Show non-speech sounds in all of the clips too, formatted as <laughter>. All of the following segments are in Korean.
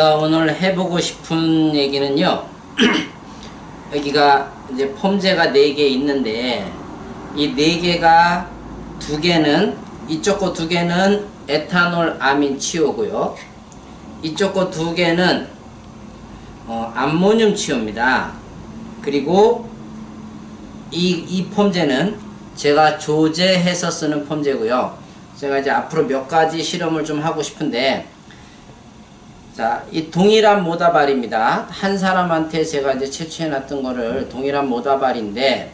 제가 오늘 해보고 싶은 얘기는요. <clears throat> 여기가 이제 폼제가 4개 있는데 이 4개가 두 개는 이쪽 거두 개는 에탄올 아민 치오고요. 이쪽 거두 개는 어, 암모늄 치오입니다. 그리고 이, 이 폼제는 제가 조제해서 쓰는 폼제고요. 제가 이제 앞으로 몇 가지 실험을 좀 하고 싶은데 자, 이 동일한 모다발입니다. 한 사람한테 제가 이제 채취해 놨던 거를 동일한 모다발인데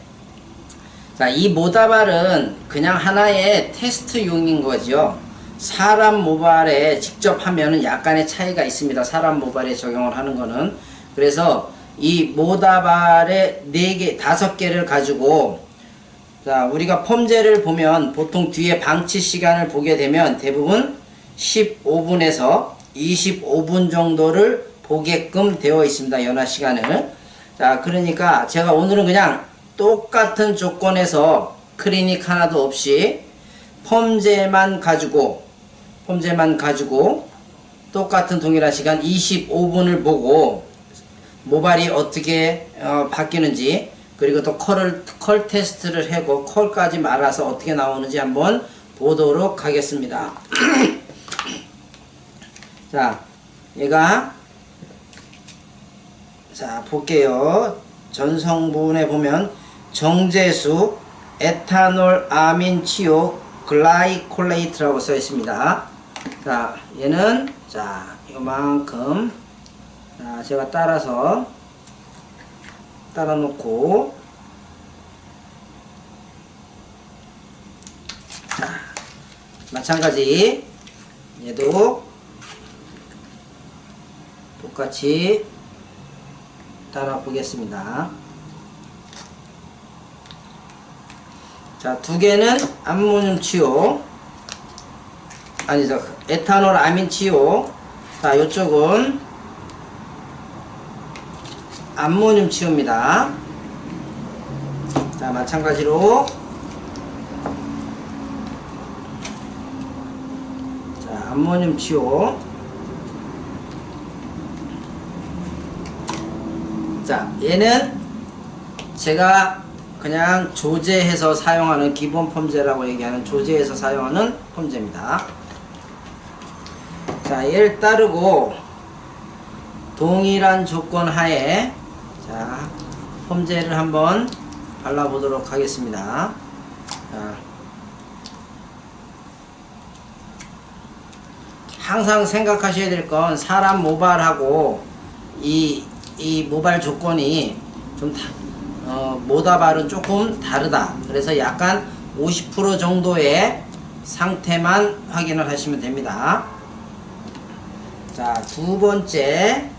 자, 이 모다발은 그냥 하나의 테스트용인 거죠. 사람 모발에 직접 하면은 약간의 차이가 있습니다. 사람 모발에 적용을 하는 거는. 그래서 이 모다발의 4개, 5개를 가지고 자, 우리가 폼제를 보면 보통 뒤에 방치 시간을 보게 되면 대부분 15분에서 25분 정도를 보게끔 되어 있습니다. 연화 시간을. 자, 그러니까 제가 오늘은 그냥 똑같은 조건에서 클리닉 하나도 없이 폼제만 가지고 폼제만 가지고 똑같은 동일한 시간 25분을 보고 모발이 어떻게 어, 바뀌는지 그리고 또 컬을 컬 테스트를 하고 컬까지 말아서 어떻게 나오는지 한번 보도록 하겠습니다. <clears throat> 자, 얘가 자 볼게요. 전성분에 보면 정제수 에탄올 아민 치오 글라이콜레이트라고 써 있습니다. 자, 얘는 자 요만큼 자, 제가 따라서 따라 놓고 자, 마찬가지 얘도 똑같이 따라 보겠습니다. 자, 두 개는 암모늄 치오. 아니죠. 에탄올 아민 치오. 자, 요쪽은 암모늄 치오입니다. 자, 마찬가지로 자, 암모늄 치오. 자, 얘는 제가 그냥 조제해서 사용하는 기본 폼제라고 얘기하는 조제해서 사용하는 폼제입니다. 자, 얘를 따르고 동일한 조건 하에 자, 폼제를 한번 발라보도록 하겠습니다. 자, 항상 생각하셔야 될 건 사람 모발하고 이, 이 모발 조건이 좀 다, 어, 모다발은 조금 다르다. 그래서 약간 50% 정도의 상태만 확인을 하시면 됩니다. 자, 두 번째.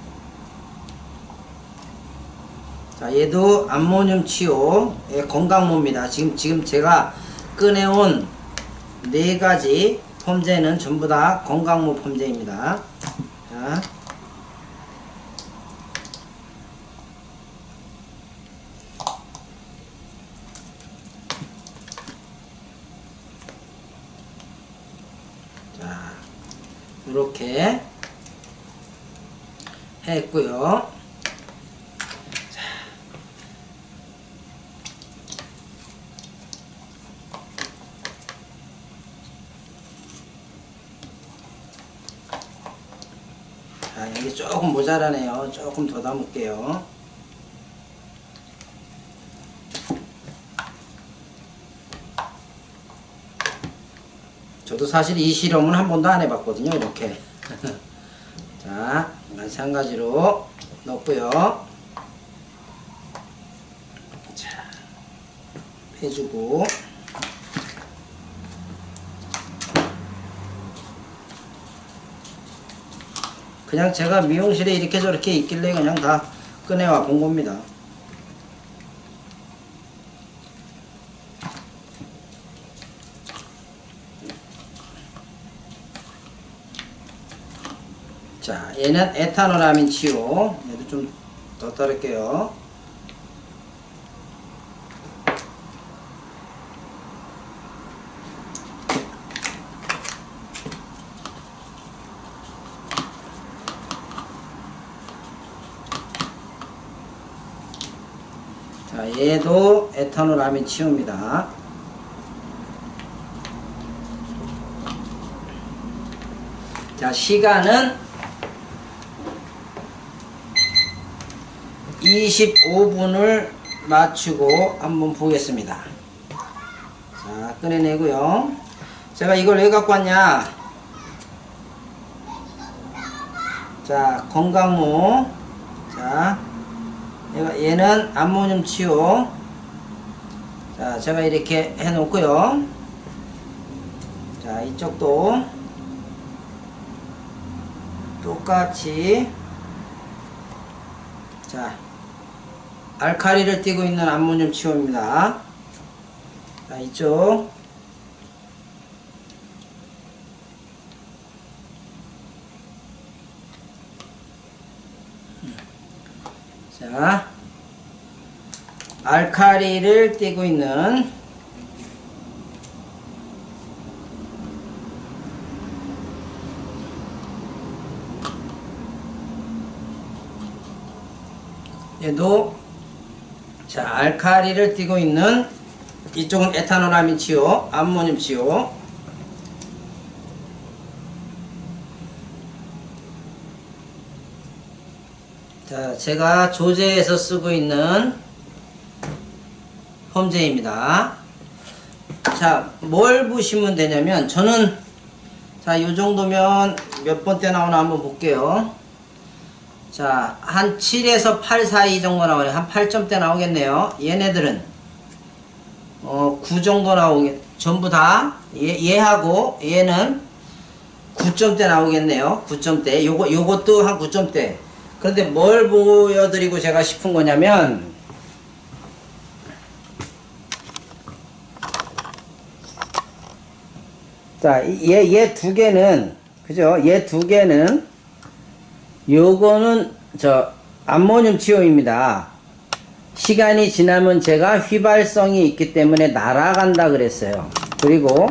자, 얘도 암모늄 치오의 건강모입니다. 지금, 지금 제가 꺼내온 네 가지 폼제는 전부 다 건강모 폼제입니다. 자. 자, 이렇게 했고요. 자. 자, 여기 조금 모자라네요. 조금 더 담을게요. 저도 사실 이 실험은 한 번도 안 해봤거든요. 이렇게. <laughs> 자, 마찬가지로 넣고요. 자, 해주고. 그냥 제가 미용실에 이렇게 저렇게 있길래 그냥 다 꺼내와 본 겁니다. 얘는 에탄올라민 치오 얘도 좀 더 따를게요. 자 얘도 에탄올라민 치오입니다. 자 시간은 25분을 맞추고 한번 보겠습니다. 자, 꺼내내고요. 제가 이걸 왜 갖고 왔냐? 자, 건강모. 자, 얘는 암모늄 치유. 자, 제가 이렇게 해 놓고요. 자, 이쪽도 똑같이 자, 알카리를 띠고 있는 암모늄 치유입니다. 자, 이쪽 자, 알카리를 띠고 있는 얘도 자 알카리를 띠고 있는 이쪽은 에탄올 아민 치유, 암모늄 치유. 자, 제가 조제에서 쓰고 있는 폼제입니다. 자, 뭘 보시면 되냐면, 저는, 자, 요 정도면 몇번때 나오나 한번 볼게요. 자, 한 7에서 8 사이 정도 나오네. 한 8점대 나오겠네요. 얘네들은, 어, 9 정도 나오겠, 전부 다, 얘, 얘하고 얘는 9점대 나오겠네요. 9점대. 요거, 요것도 한 9점대. 그런데 뭘 보여드리고 제가 싶은 거냐면, 자, 얘, 얘 두 개는, 그죠? 얘 두 개는, 요거는, 저, 암모늄 치유입니다. 시간이 지나면 제가 휘발성이 있기 때문에 날아간다 그랬어요. 그리고,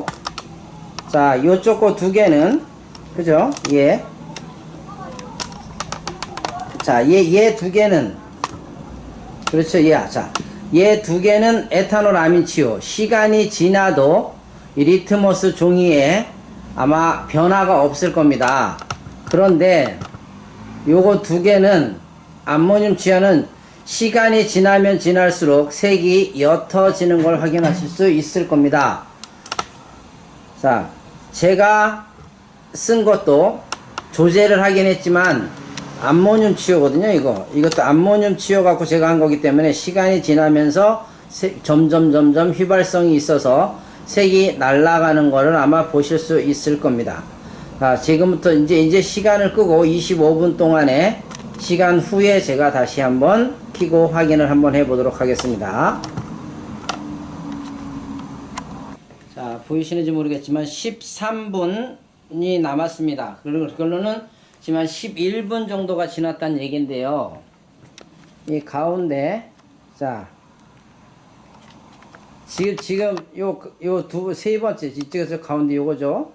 자, 요쪽 거 두 개는, 그죠? 얘. 자, 얘, 얘 두 개는, 그렇죠. 얘, 자, 얘 두 개는 에탄올 아민 치유. 시간이 지나도 이 리트머스 종이에 아마 변화가 없을 겁니다. 그런데 요거 두 개는 암모늄 치아는 시간이 지나면 지날수록 색이 옅어지는 걸 확인하실 수 있을 겁니다. 자, 제가 쓴 것도 조제를 하긴 했지만 암모늄 치유거든요, 이거. 이것도 암모늄 치유 갖고 제가 한 거기 때문에 시간이 지나면서 색- 점점 점점 휘발성이 있어서 색이 날아가는 거를 아마 보실 수 있을 겁니다. 자, 지금부터 이제 이제 시간을 끄고 25분 동안에 시간 후에 제가 다시 한번 키고 확인을 한번 해 보도록 하겠습니다. 자, 보이시는지 모르겠지만 13분이 남았습니다. 그걸로는 한 11분 정도가 지났다는 얘긴데요. 이 가운데 자 지금 지금 요 요 두 세 번째 이쪽에서 가운데 요거죠.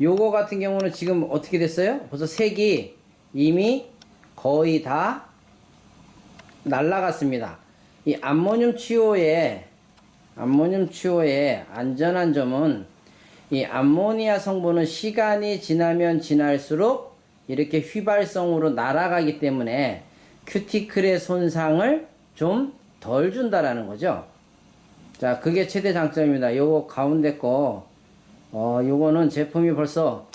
요거 같은 경우는 지금 어떻게 됐어요? 벌써 색이 이미 거의 다 날라갔습니다. 이 암모늄 치유의 암모늄 치유의 안전한 점은 이 암모니아 성분은 시간이 지나면 지날수록 이렇게 휘발성으로 날아가기 때문에 큐티클의 손상을 좀 덜 준다라는 거죠. 자, 그게 최대 장점입니다. 요거 가운데 거, 어, 요거는 제품이 벌써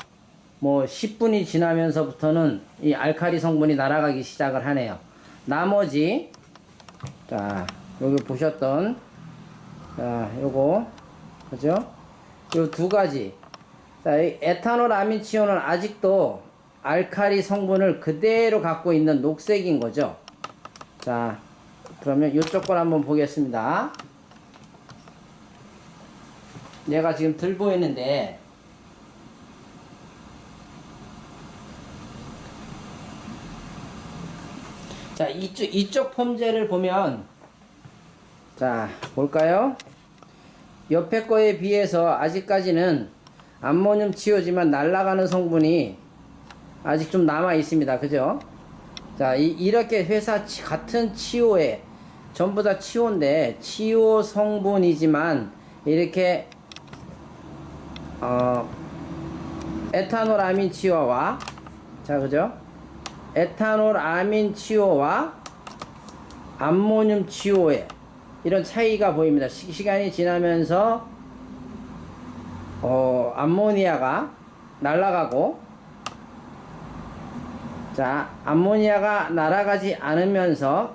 뭐 10분이 지나면서부터는 이 알카리 성분이 날아가기 시작을 하네요. 나머지, 자, 여기 보셨던, 자, 요거, 그죠? 요 두 가지. 자, 이 에탄올 아민치온은 아직도 알카리 성분을 그대로 갖고 있는 녹색인 거죠. 자, 그러면 이쪽 걸 한번 보겠습니다. 얘가 지금 들고 있는데 자 이쪽 이쪽 폼제를 보면 자 볼까요? 옆에 거에 비해서 아직까지는 암모늄 치유지만 날아가는 성분이 아직 좀 남아 있습니다. 그죠? 자, 이, 이렇게 회사 치- 같은 치오에 전부 다 치오인데 치오 성분이지만 이렇게 어 에탄올 아민 치오와 자 그죠? 에탄올 아민 치오와 암모늄 치오의 이런 차이가 보입니다. 시, 시간이 지나면서 어 암모니아가 날아가고 자 암모니아가 날아가지 않으면서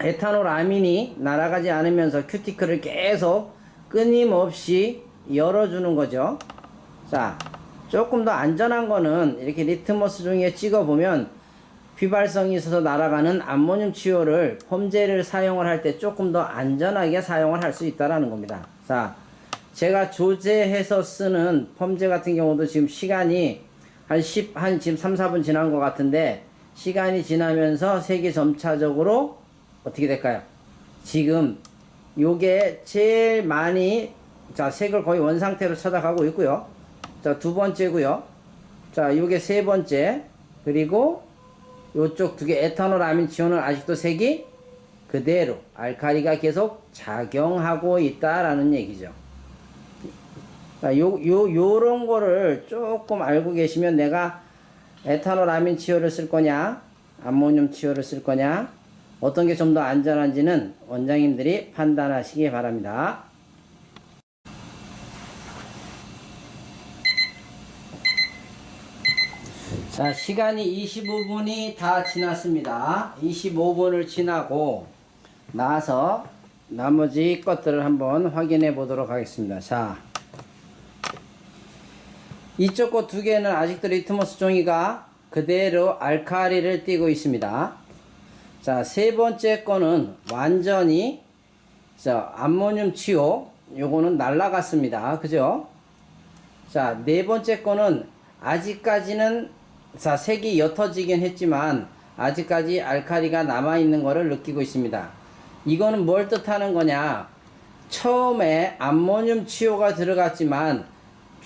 에탄올 아민이 날아가지 않으면서 큐티클을 계속 끊임없이 열어주는 거죠. 자, 조금 더 안전한 거는 이렇게 리트머스 종이에 찍어보면 휘발성이 있어서 날아가는 암모늄 치오를 폼젤을 사용을 할 때 조금 더 안전하게 사용을 할 수 있다라는 겁니다. 자, 제가 조제해서 쓰는 펌제 같은 경우도 지금 시간이 한 10, 한 지금 3, 4분 지난 것 같은데 시간이 지나면서 색이 점차적으로 어떻게 될까요? 지금 요게 제일 많이 자 색을 거의 원상태로 찾아가고 있고요. 자 두 번째고요. 자 요게 세 번째 그리고 요쪽 두 개 에탄올 아민 치오는 아직도 색이 그대로 알카리가 계속 작용하고 있다라는 얘기죠. 자, 요, 요, 요런 거를 조금 알고 계시면 내가 에탄올 아민 치오를 쓸 거냐, 암모늄 치오를 쓸 거냐, 어떤 게 좀 더 안전한지는 원장님들이 판단하시기 바랍니다. 자, 시간이 25분이 다 지났습니다. 25분을 지나고 나서 나머지 것들을 한번 확인해 보도록 하겠습니다. 자, 이쪽 거 두 개는 아직도 리트머스 종이가 그대로 알카리를 띠고 있습니다. 자, 세 번째 거는 완전히 자, 암모늄 치오 요거는 날라갔습니다. 그죠? 자, 네 번째 거는 아직까지는 자, 색이 옅어지긴 했지만 아직까지 알카리가 남아 있는 거를 느끼고 있습니다. 이거는 뭘 뜻하는 거냐? 처음에 암모늄 치오가 들어갔지만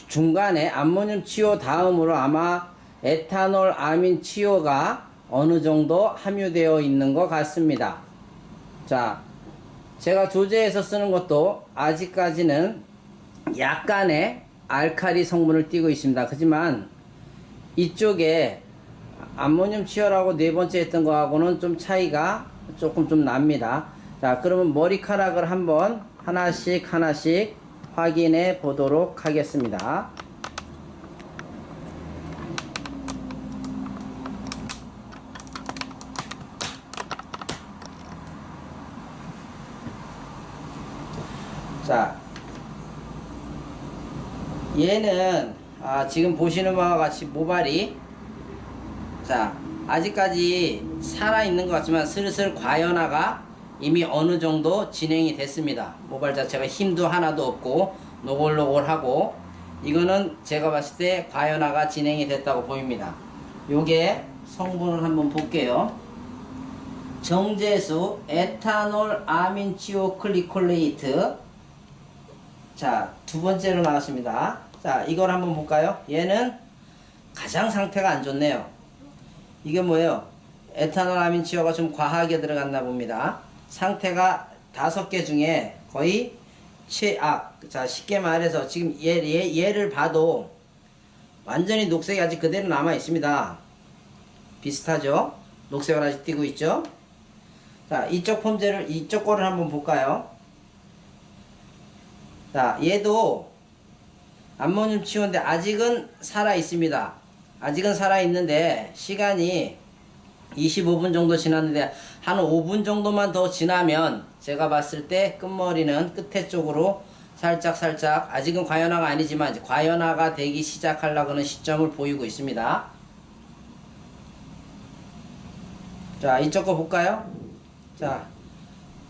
중간에 암모늄 치오 다음으로 아마 에탄올 아민 치오가 어느 정도 함유되어 있는 것 같습니다. 자, 제가 조제해서 쓰는 것도 아직까지는 약간의 알카리 성분을 띠고 있습니다. 하지만 이쪽에 암모늄 치어라고 네 번째 했던 거하고는 좀 차이가 조금 좀 납니다. 자, 그러면 머리카락을 한번 하나씩 하나씩 확인해 보도록 하겠습니다. 자, 얘는 아, 지금 보시는 바와 같이 모발이 자 아직까지 살아 있는 것 같지만 슬슬 과연화가 이미 어느 정도 진행이 됐습니다. 모발 자체가 힘도 하나도 없고 노골노골하고 이거는 제가 봤을 때 과연화가 진행이 됐다고 보입니다. 요게 성분을 한번 볼게요. 정제수 에탄올 아민치오 클리콜레이트 자, 두 번째로 나왔습니다. 자, 이걸 한번 볼까요? 얘는 가장 상태가 안 좋네요. 이게 뭐예요? 에탄올 아민치오가 좀 과하게 들어갔나 봅니다. 상태가 다섯 개 중에 거의 최악. 자, 쉽게 말해서 지금 얘, 얘, 얘를 봐도 완전히 녹색이 아직 그대로 남아 있습니다. 비슷하죠? 녹색을 아직 띄고 있죠? 자, 이쪽 폼제를, 이쪽 거를 한번 볼까요? 자, 얘도 암모늄 치오인데 아직은 살아 있습니다. 아직은 살아 있는데 시간이 25분 정도 지났는데 한 5분 정도만 더 지나면 제가 봤을 때 끝머리는 끝에 쪽으로 살짝 살짝 아직은 과연화가 아니지만 이제 과연화가 되기 시작하려고 하는 시점을 보이고 있습니다. 자, 이쪽 거 볼까요? 자,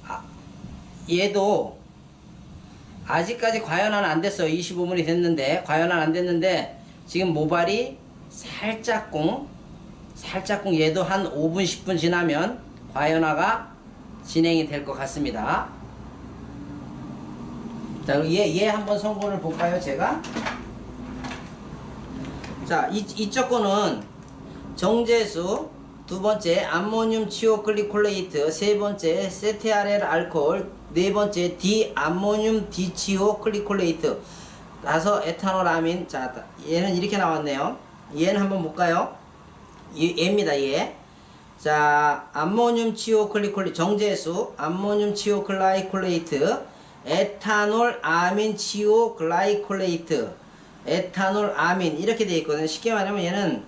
아, 얘도 아직까지 과연화는 안 됐어요. 25분이 됐는데 과연화는 안 됐는데 지금 모발이 살짝꿍 살짝꿍 얘도 한 5분 10분 지나면 과연화가 진행이 될 것 같습니다. 자, 얘, 얘 한번 성분을 볼까요, 제가? 자, 이, 이쪽 거는 정제수 두 번째 암모늄 치오클리콜레이트, 세 번째 세테아렐 알코올, 네 번째 디 암모늄 디치오 클리콜레이트, 다섯 에탄올 아민. 자, 얘는 이렇게 나왔네요. 얘는 한번 볼까요? 얘, 얘입니다, 얘. 자, 암모늄 치오클리콜레 정제수, 암모늄 치오클라이콜레이트, 에탄올 아민 치오글라이콜레이트, 에탄올 아민 이렇게 되어 있거든요. 쉽게 말하면 얘는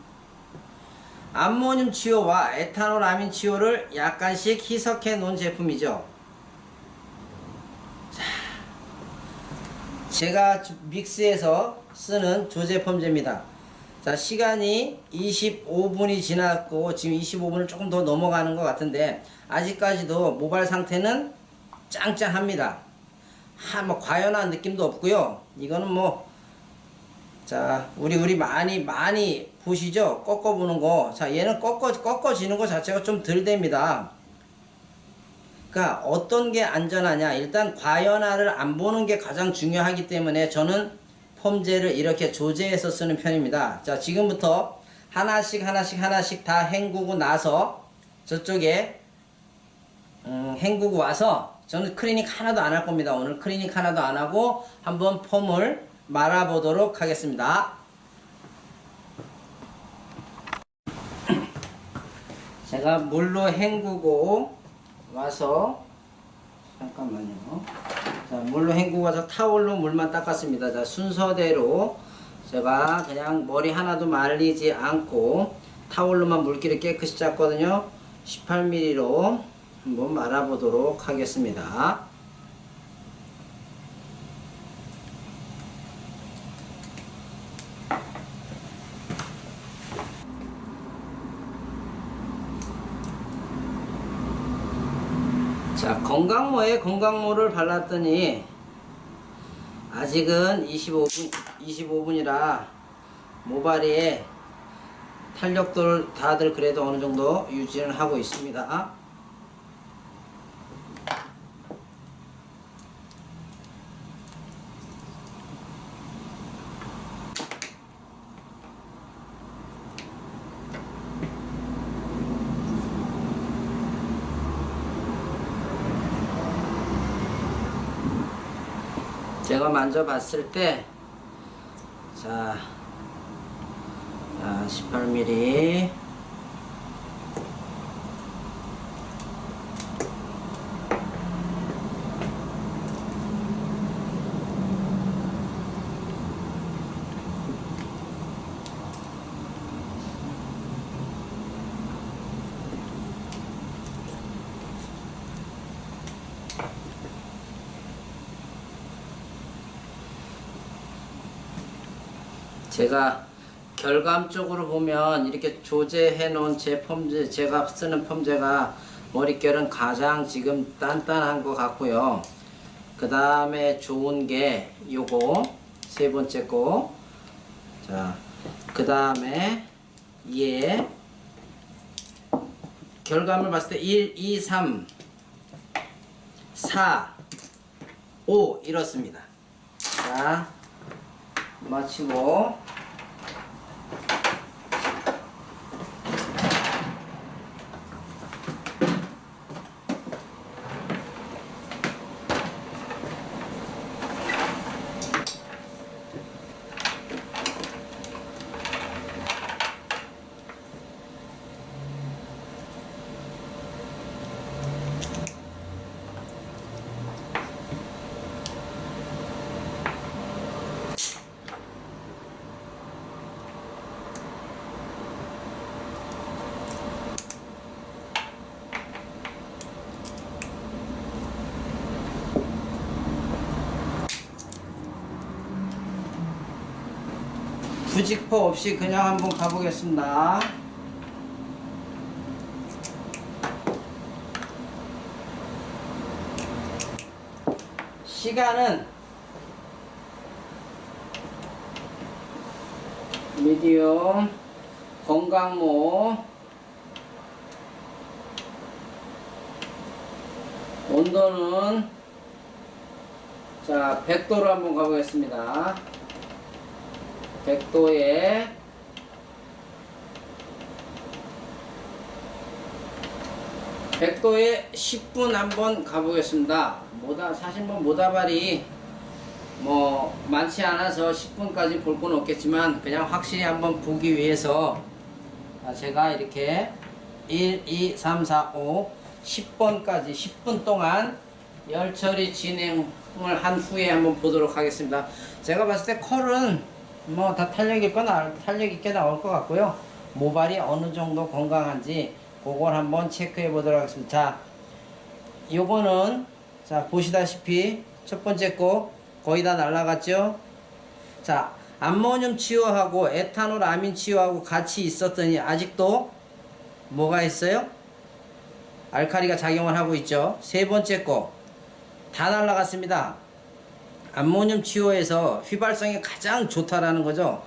암모늄 치오와 에탄올 아민 치오를 약간씩 희석해 놓은 제품이죠. 제가 주- 믹스해서 쓰는 조제 펌제입니다. 자, 시간이 25분이 지났고 지금 25분을 조금 더 넘어가는 것 같은데 아직까지도 모발 상태는 짱짱합니다. 하, 뭐 과연한 느낌도 없고요. 이거는 뭐 자, 우리 우리 많이 많이 보시죠? 꺾어 보는 거. 자, 얘는 꺾어 꺾어지는 거 자체가 좀 덜 됩니다. 그러니까 어떤 게 안전하냐? 일단 과연화를 안 보는 게 가장 중요하기 때문에 저는 폼제를 이렇게 조제해서 쓰는 편입니다. 자, 지금부터 하나씩 하나씩 하나씩 다 헹구고 나서 저쪽에 음, 헹구고 와서 저는 클리닉 하나도 안 할 겁니다. 오늘 클리닉 하나도 안 하고 한번 폼을 말아보도록 하겠습니다. 제가 물로 헹구고 와서 잠깐만요. 자, 물로 헹구고 와서 타올로 물만 닦았습니다. 자, 순서대로 제가 그냥 머리 하나도 말리지 않고 타올로만 물기를 깨끗이 짰거든요. 18mm로 한번 말아보도록 하겠습니다. 자, 건강모에 건강모를 발랐더니 아직은 25분 25분이라 모발에 탄력들 다들 그래도 어느 정도 유지는 하고 있습니다. 만져봤을 때, 자, 자 18mm. 제가 결감적으로 보면 이렇게 조제해 놓은 제 펌제 제가 쓰는 펌제가 머릿결은 가장 지금 단단한 것 같고요. 그 다음에 좋은 게 요거 세 번째 거자그 다음에 얘 결과물 봤을 때 1, 2, 3 4 5 이렇습니다. 자 마치고 부직포 없이 그냥 한번 가보겠습니다. 시간은 미디엄 건강모 온도는 자 100도로 한번 가보겠습니다. 100도에 100도에 10분 한번 가보겠습니다. 모다 사실 뭐 모다발이 뭐 많지 않아서 10분까지 볼 건 없겠지만 그냥 확실히 한번 보기 위해서 아, 제가 이렇게 1, 2, 3, 4, 5, 10번까지 10분 동안 열 처리 진행을 한 후에 한번 보도록 하겠습니다. 제가 봤을 때 컬은 뭐 다 탄력 있거나 탄력 있게 나올 것 같고요. 모발이 어느 정도 건강한지 그걸 한번 체크해 보도록 하겠습니다. 자, 요거는 자 보시다시피 첫 번째 거 거의 다 날라갔죠. 자, 암모늄 치유하고 에탄올 아민 치유하고 같이 있었더니 아직도 뭐가 있어요? 알카리가 작용을 하고 있죠. 세 번째 거 다 날라갔습니다. 암모늄 치유에서 휘발성이 가장 좋다라는 거죠.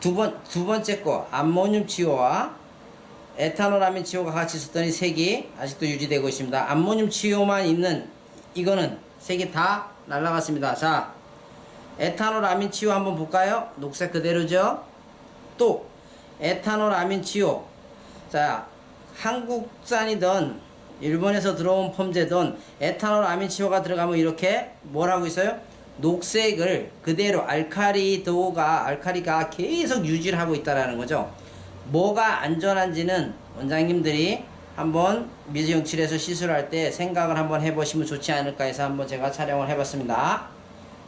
두 번, 두 번째 거, 암모늄 치유와 에탄올 아민 치유가 같이 있었더니 색이 아직도 유지되고 있습니다. 암모늄 치유만 있는 이거는 색이 다 날라갔습니다. 자, 에탄올 아민 치유 한번 볼까요? 녹색 그대로죠? 또, 에탄올 아민 치유. 자, 한국산이든 일본에서 들어온 펌제든 에탄올 아민 치유가 들어가면 이렇게 뭘 하고 있어요? 녹색을 그대로 알카리도가 알카리가 계속 유지를 하고 있다라는 거죠. 뭐가 안전한지는 원장님들이 한번 미세용칠해서 시술할 때 생각을 한번 해보시면 좋지 않을까 해서 한번 제가 촬영을 해봤습니다.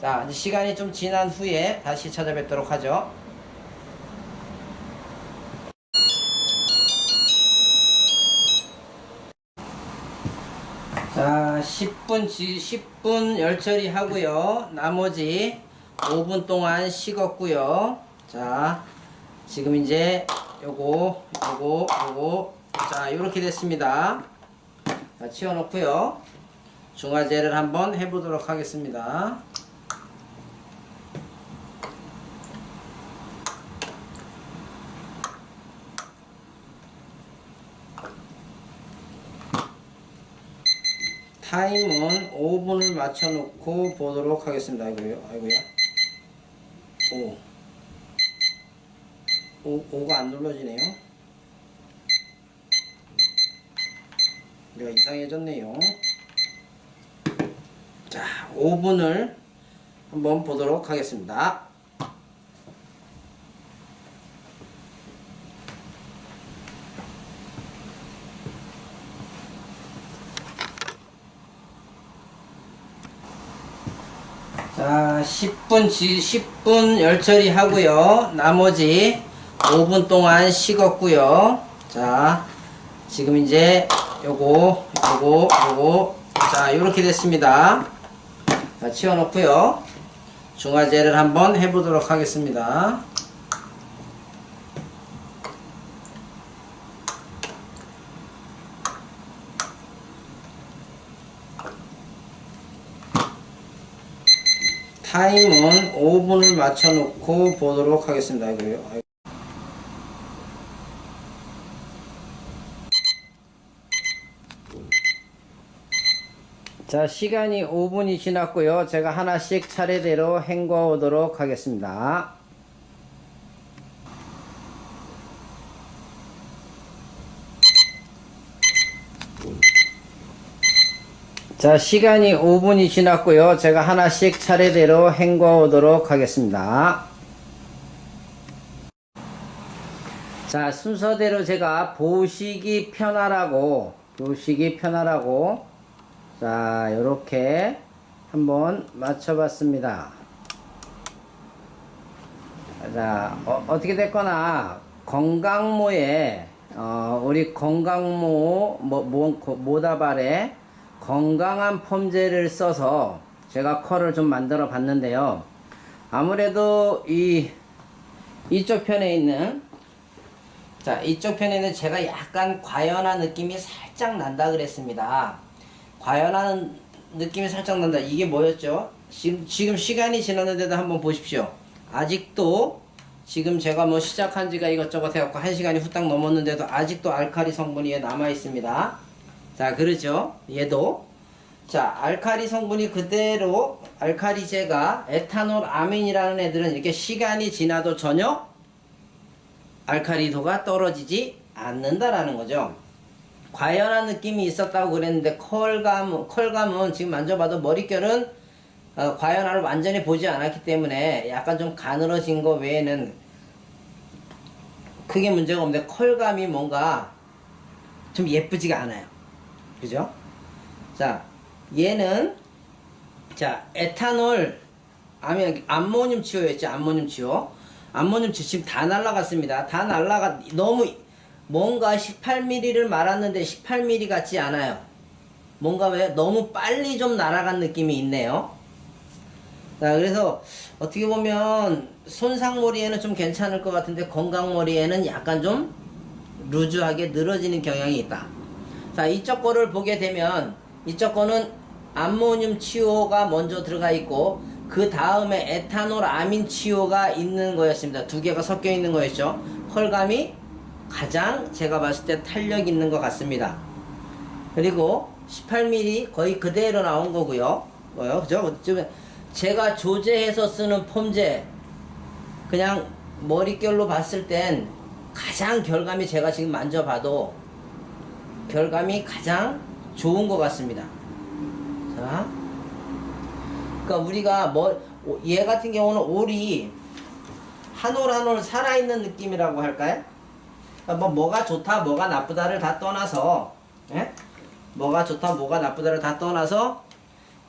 자, 시간이 좀 지난 후에 다시 찾아뵙도록 하죠. 10분, 지, 10분 열처리 하고요. 나머지 5분 동안 식었고요. 자, 지금 이제 요거, 요거, 요거. 자, 요렇게 됐습니다. 자, 치워놓고요. 중화제를 한번 해보도록 하겠습니다. 타임은 5분을 맞춰 놓고 보도록 하겠습니다. 아이고요, 아이고야. 5. 5, 5가 안 눌러지네요. 내가 이상해졌네요. 자, 5분을 한번 보도록 하겠습니다. 자, 10분, 지, 10분 열처리 하고요. 나머지 5분 동안 식었고요. 자, 지금 이제 요거, 요거, 요거. 자, 요렇게 됐습니다. 자, 치워놓고요. 중화제를 한번 해보도록 하겠습니다. 타임은 5분을 맞춰 놓고 보도록 하겠습니다. 아이고. 자, 시간이 5분이 지났고요. 제가 하나씩 차례대로 헹궈 오도록 하겠습니다. 자, 시간이 5분이 지났고요. 제가 하나씩 차례대로 헹궈 오도록 하겠습니다. 자, 순서대로 제가 보시기 편하라고, 보시기 편하라고, 자, 요렇게 한번 맞춰봤습니다. 자, 어, 어떻게 됐거나, 건강모에, 어, 우리 건강모, 뭐, 모, 모다발에 건강한 펌제를 써서 제가 컬을 좀 만들어 봤는데요. 아무래도 이, 이쪽 편에 있는 자, 이쪽 편에는 제가 약간 과연한 느낌이 살짝 난다 그랬습니다. 과연한 느낌이 살짝 난다. 이게 뭐였죠? 지금, 지금 시간이 지났는데도 한번 보십시오. 아직도 지금 제가 뭐 시작한 지가 이것저것 해갖고 한 시간이 후딱 넘었는데도 아직도 알카리 성분이 얘 남아 있습니다. 자, 그렇죠? 얘도. 자, 알카리 성분이 그대로 알카리제가 에탄올 아민이라는 애들은 이렇게 시간이 지나도 전혀 알카리도가 떨어지지 않는다라는 거죠. 과연한 느낌이 있었다고 그랬는데 컬감 컬감은 지금 만져봐도 머릿결은 어, 과연함을 완전히 보지 않았기 때문에 약간 좀 가늘어진 거 외에는 크게 문제가 없는데 컬감이 뭔가 좀 예쁘지가 않아요. 그죠? 자, 얘는 자 에탄올 아미 암모늄 치오였죠. 암모늄 치오. 암모늄 치오 지금 다 날라갔습니다. 다 날라가 너무 뭔가 18mm를 말았는데 18mm 같지 않아요. 뭔가 왜 너무 빨리 좀 날아간 느낌이 있네요. 자, 그래서 어떻게 보면 손상머리에는 좀 괜찮을 것 같은데 건강머리에는 약간 좀 루즈하게 늘어지는 경향이 있다. 자, 이쪽 거를 보게 되면 이쪽 거는 암모늄 치오가 먼저 들어가 있고 그 다음에 에탄올 아민 치오가 있는 거였습니다. 두 개가 섞여 있는 거였죠. 펄감이 가장 제가 봤을 때 탄력 있는 것 같습니다. 그리고 18mm 거의 그대로 나온 거고요. 뭐요? 그죠? 제가 조제해서 쓰는 폼제 그냥 머릿결로 봤을 땐 가장 결감이 제가 지금 만져봐도 결감이 가장 좋은 것 같습니다. 자, 그러니까 우리가 뭐 얘 같은 경우는 올이 한 올 한 올 살아있는 느낌이라고 할까요? 그러니까 뭐 뭐가 좋다 뭐가 나쁘다를 다 떠나서 예? 뭐가 좋다 뭐가 나쁘다를 다 떠나서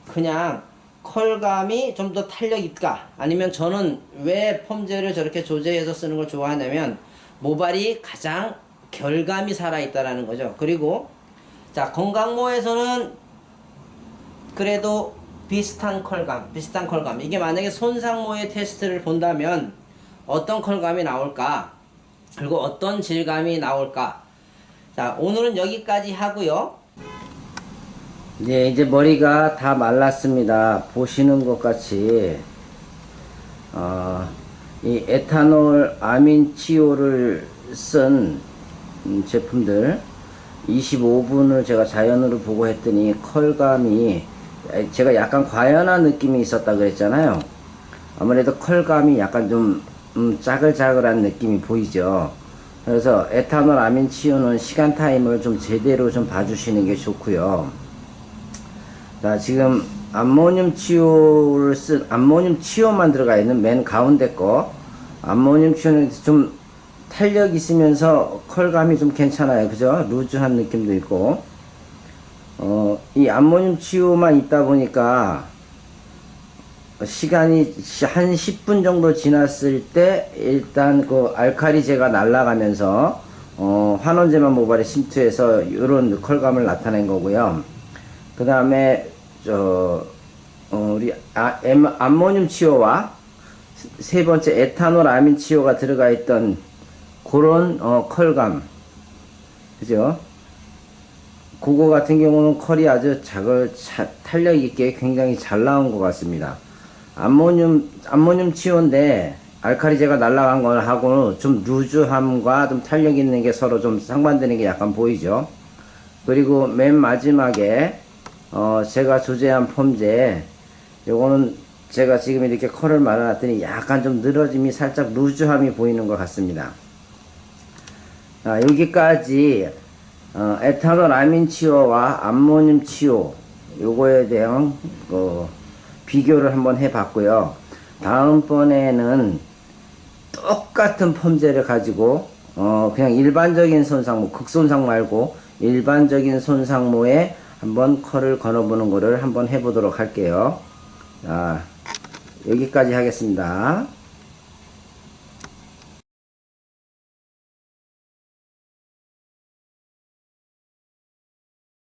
그냥 컬감이 좀 더 탄력 있까 아니면 저는 왜 펌제를 저렇게 조제해서 쓰는 걸 좋아하냐면 모발이 가장 결감이 살아있다라는 거죠. 그리고 자 건강모에서는 그래도 비슷한 컬감 비슷한 컬감. 이게 만약에 손상모의 테스트를 본다면 어떤 컬감이 나올까? 그리고 어떤 질감이 나올까? 자 오늘은 여기까지 하고요. 네, 이제 머리가 다 말랐습니다. 보시는 것 같이, 어, 이 에탄올 아민치오를 쓴 음, 제품들 25분을 제가 자연으로 보고 했더니 컬감이 에, 제가 약간 과연한 느낌이 있었다 그랬잖아요. 아무래도 컬감이 약간 좀 음, 짜글짜글한 느낌이 보이죠. 그래서 에탄올 아민치오는 시간 타임을 좀 제대로 좀 봐주시는 게 좋고요. 자, 지금 암모늄 치오를 쓴 암모늄 치오만 들어가 있는 맨 가운데 거 암모늄 치오는 좀 탄력 있으면서 컬감이 좀 괜찮아요. 그죠? 루즈한 느낌도 있고 어, 이 암모늄 치오만 있다 보니까 시간이 한 10분 정도 지났을 때 일단 그 알카리제가 날아가면서 어, 환원제만 모발에 침투해서 이런 컬감을 나타낸 거고요. 그 다음에 저 어, 우리 아, 엠, 암모늄 치오와 세 번째 에탄올 아민 치오가 들어가 있던 그런 어, 컬감 그죠? 그거 같은 경우는 컬이 아주 작을 차, 탄력 있게 굉장히 잘 나온 것 같습니다. 암모늄 암모늄 치오인데 알카리제가 날라간 거하고는 좀 루즈함과 좀 탄력 있는 게 서로 좀 상반되는 게 약간 보이죠. 그리고 맨 마지막에 어, 제가 조제한 폼제, 요거는 제가 지금 이렇게 컬을 말아놨더니 약간 좀 늘어짐이 살짝 루즈함이 보이는 것 같습니다. 아, 여기까지, 어, 에탄올 아민 치오와 암모늄 치오, 요거에 대한, 어, 비교를 한번 해봤고요. 다음번에는 똑같은 펌제를 가지고, 어, 그냥 일반적인 손상모, 극손상 말고, 일반적인 손상모에 한번 컬을 걸어보는 거를 한번 해보도록 할게요. 자, 여기까지 하겠습니다.